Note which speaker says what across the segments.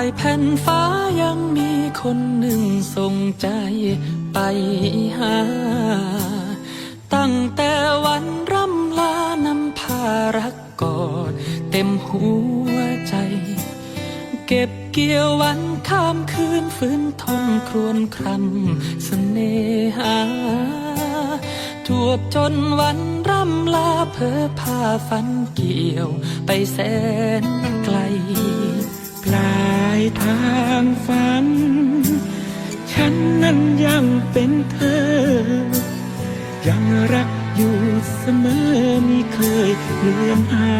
Speaker 1: ายแผ่นฟ้ายังมีคนหนึ่งส่งใจไปหา ตั้งแต่วันร่ำลานำพารักกอดเต็มหัวใจ เก็บเกี่ยววันข้ามคืนฟื้นทนครวนครำเสน่หาจวบจนวันร่ำลาเพอพาฝันเกี่ยวไปแสนา
Speaker 2: งฝัน ฉันนั้นยังเป็นเธอ ยังรักอยู่เสมอไม่เคยเลือนหา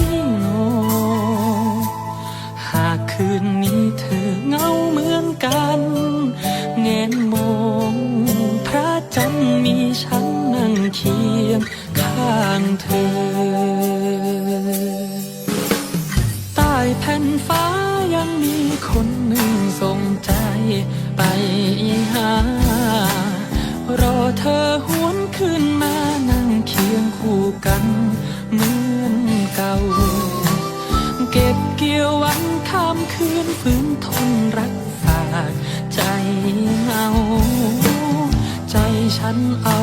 Speaker 1: เหมือนเก่า เก็บเกี่ยววันข้ามคืนฝืนทนรักฝากใจเหงา ใจฉันเอา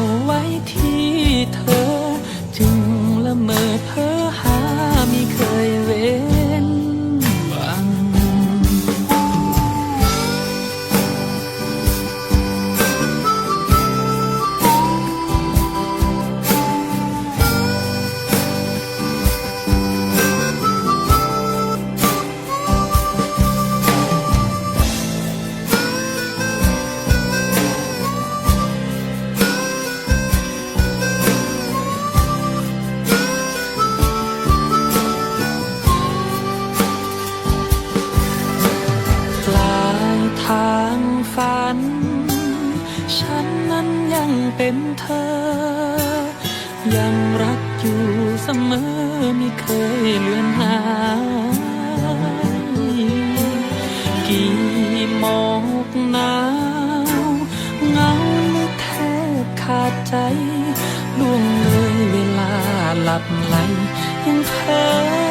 Speaker 1: ยังเป็นเธอ ยังรักอยู่เสมอไม่เคยเลือนหายกี่หมอกหนาวเงาลึกแทบขาดใจล่วงเลยเวลาหลับไหลยังเพ้อ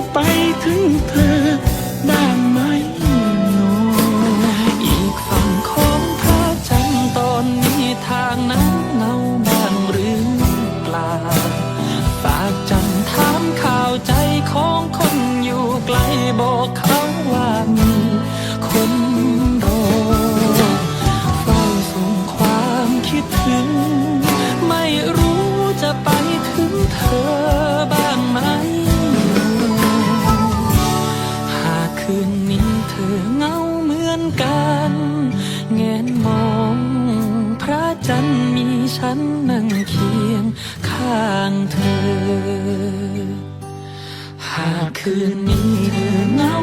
Speaker 2: จะไปถึงเธอ
Speaker 1: จันทร์มีฉันนั่งเคียงข้างเธอ หากคืนนี้เธอเหงา